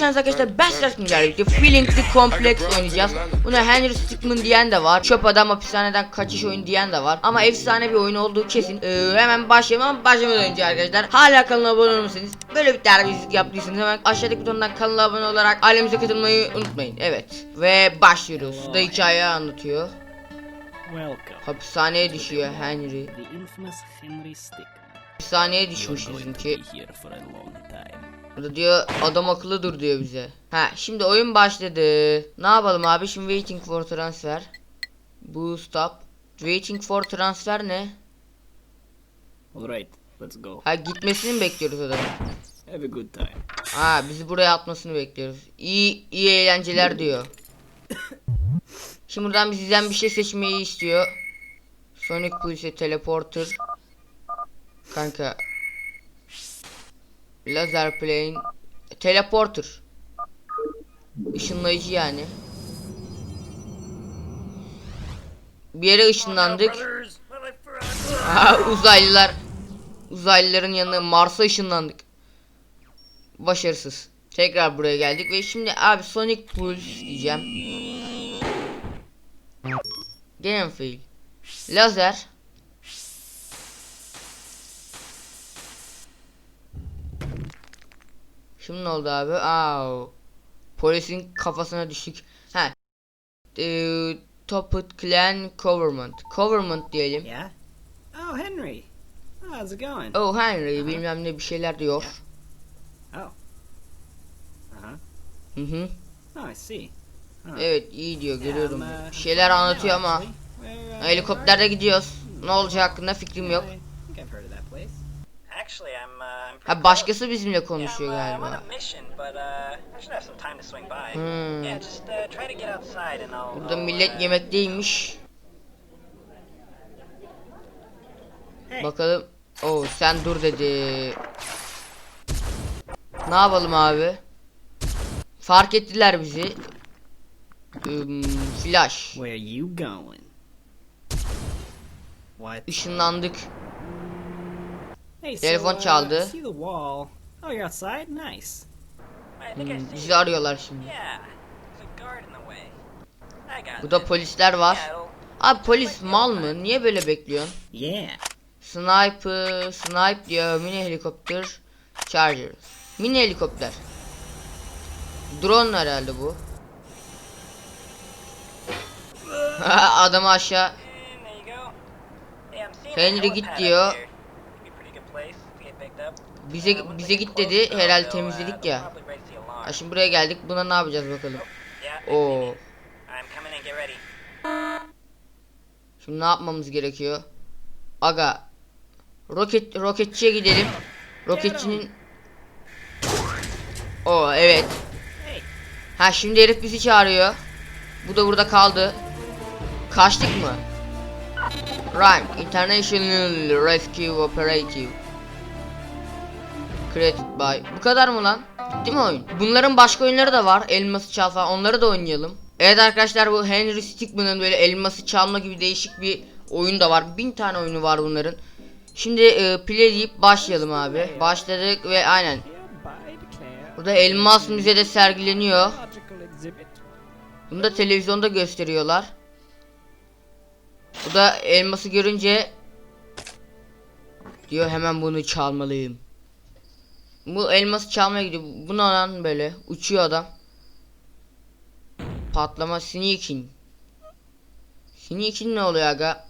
Geldiniz arkadaşlar. Ben Güncel birlikte Feeling the Complex oynayacağız. Buna Henry Stickmin diyen de var. Çöp adam hapishaneden kaçış oyun diyen de var. Ama efsane bir oyun olduğu kesin. Ee, hemen başlayalım ama başlamadan önce arkadaşlar. Hala kanala abone olmamışsınız. Böyle bir terbiyesizlik yaptıysanız hemen aşağıdaki butondan kanala abone olarak ailemize katılmayı unutmayın. Evet. Ve başlıyoruz. Bu da hikaye anlatıyor. Hapishaneye düşüyor Henry. Hapishaneye düşmüş bizimki. Burada diyor adam akıllı dur diyor bize. Ha şimdi oyun başladı. Ne yapalım abi şimdi waiting for transfer. Bu stop. Waiting for transfer ne? Alright, let's go. Ha gitmesini mi bekliyoruz adamın? Have a good time. Ha bizi buraya atmasını bekliyoruz. İyi iyi eğlenceler diyor. Şimdi buradan bizden bir şey seçmeyi istiyor. Sonic Pulse Teleporter. Kanka. Laser Plane. Teleporter. Işınlayıcı yani. Bir yere ışınlandık. Uzaylılar. Uzaylıların yanına Mars'a ışınlandık. Başarısız. Tekrar buraya geldik ve şimdi abi Sonic Pulse diyeceğim. Mi fail? Lazer. Şimdi ne oldu abi? Aa, polisin kafasına düştük. Ha. Ee, Toput Clan Government. Government diyelim. Yeah? Oh, Henry. How's it going? Oh Henry bilmem ne bir şeyler diyor. Oh. Uh-huh. Hı hı. Oh, I see. Evet iyi diyor görüyorum. Yeah, uh, Bir şeyler anlatıyor ama uh, helikopterde gidiyoruz. Ne olacağı hakkında fikrim yok. Ha close. başkası bizimle Yeah, I'm, konuşuyor uh, galiba. a mission, but uh, I should have some time to swing by. Hmm. Yeah, just uh, try to get outside and I'll. Burada I'll, millet uh, yemekteymiş. Bakalım. Oo sen dur dedi. Ne yapalım abi? Fark ettiler bizi. Üm, flash. Where are you going? What? Işınlandık. Hey, Telefon çaldı. Oh, see. Bizi arıyorlar şimdi. Yeah, there's a guard in the way. I got Burada this. polisler var. Abi polis mal mı? Niye böyle bekliyorsun? Yeah. Sniper, snipe diyor, mini helikopter, charger. Mini helikopter. Drone herhalde bu. Adamı aşağı. Henry git diyor. Bize bize git dedi. Herhalde temizledik ya. Ha şimdi buraya geldik. Buna ne yapacağız bakalım. Oo. Şimdi ne yapmamız gerekiyor? Aga. Roket roketçiye gidelim. Roketçinin O evet. Ha şimdi herif bizi çağırıyor. Bu da burada kaldı. Kaçtık mı? Rank International Rescue Operative. Created by. Bu kadar mı lan? Bitti mi oyun? Bunların başka oyunları da var. Elması çal falan. Onları da oynayalım. Evet arkadaşlar bu Henry Stickmin'ın böyle elması çalma gibi değişik bir oyun da var. Bin tane oyunu var bunların. Şimdi e, play deyip başlayalım abi. Başladık ve aynen. Burada elmas müzede sergileniyor. Bunu da televizyonda gösteriyorlar. Bu da elması görünce diyor hemen bunu çalmalıyım. Bu elması çalmaya gidiyor. Bu ne lan böyle? Uçuyor adam. Patlama sneaking. Sneaking ne oluyor aga?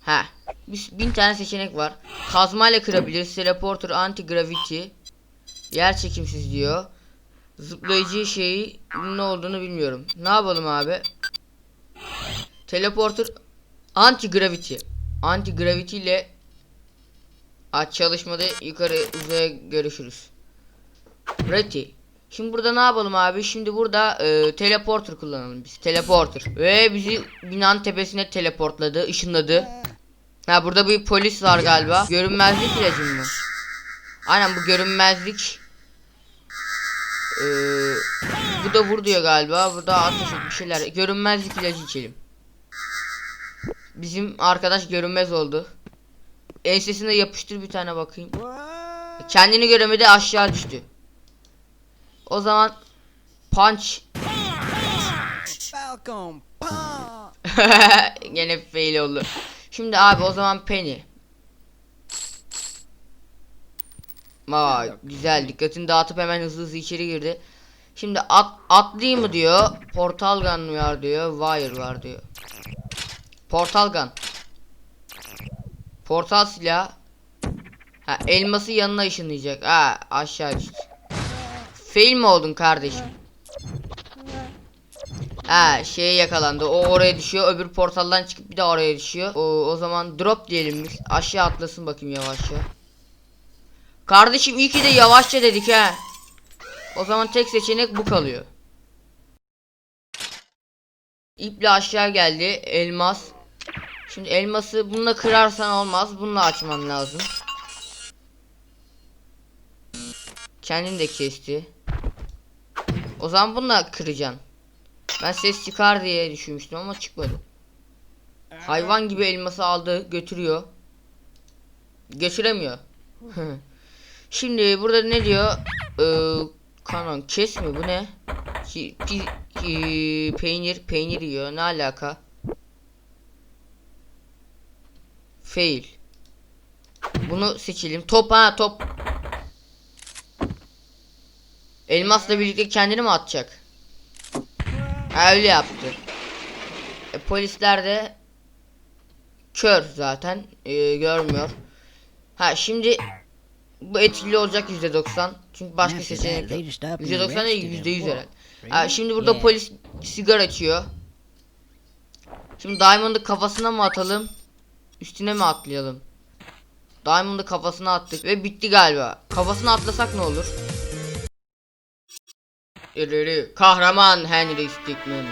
Ha. Bir, bin tane seçenek var. Kazmayla kırabiliriz. Teleporter anti gravity. Yer çekimsiz diyor. Zıplayıcı şeyi ne olduğunu bilmiyorum. Ne yapalım abi? Teleporter anti gravity. Anti gravity ile aç çalışmada yukarı uzaya görüşürüz. Ready. Şimdi burada ne yapalım abi? Şimdi burada e, teleporter kullanalım biz. Teleporter. Ve bizi binanın tepesine teleportladı, ışınladı. Ha burada bir polis var galiba. Görünmezlik ilacı mı? Aynen bu görünmezlik ee, bu da vur diyor galiba. Bu da ateş bir şeyler. Görünmezlik ilacı içelim. Bizim arkadaş görünmez oldu. Ensesine yapıştır bir tane bakayım. Kendini göremedi aşağı düştü. O zaman punch. Gene fail oldu. Şimdi abi o zaman Penny. Aa, güzel dikkatini dağıtıp hemen hızlı hızlı içeri girdi. Şimdi at, atlayayım mı diyor. Portal gun var diyor. Wire var diyor. Portal gun. Portal silah. Ha elması yanına ışınlayacak. Ha aşağı düştü. Fail mi oldun kardeşim? Ha şeye yakalandı. O oraya düşüyor. Öbür portaldan çıkıp bir de oraya düşüyor. O, o zaman drop diyelim biz. Aşağı atlasın bakayım yavaşça. Kardeşim iyi ki de yavaşça dedik ha. O zaman tek seçenek bu kalıyor. İple aşağı geldi. Elmas. Şimdi elması bununla kırarsan olmaz. Bununla açman lazım. Kendin de kesti. O zaman bununla kıracaksın. Ben ses çıkar diye düşünmüştüm ama çıkmadı. Hayvan gibi elması aldı götürüyor. Götüremiyor. Şimdi burada ne diyor? Ee, kanon kes mi bu ne? Ki, ki- peynir peynir yiyor ne alaka? Fail. Bunu seçelim. Top ha top. Elmasla birlikte kendini mi atacak? Ha, öyle yaptı. E, polisler de kör zaten e, görmüyor. Ha şimdi bu etkili olacak %90. Çünkü başka seçenek yok. they just up and %90 değil arrested him. %100 herhalde. Ha, şimdi burada polis sigara açıyor. Şimdi Diamond'ı kafasına mı atalım? Üstüne mi atlayalım? Diamond'ı kafasına attık ve bitti galiba. Kafasına atlasak ne olur? Kahraman Henry Stickmin.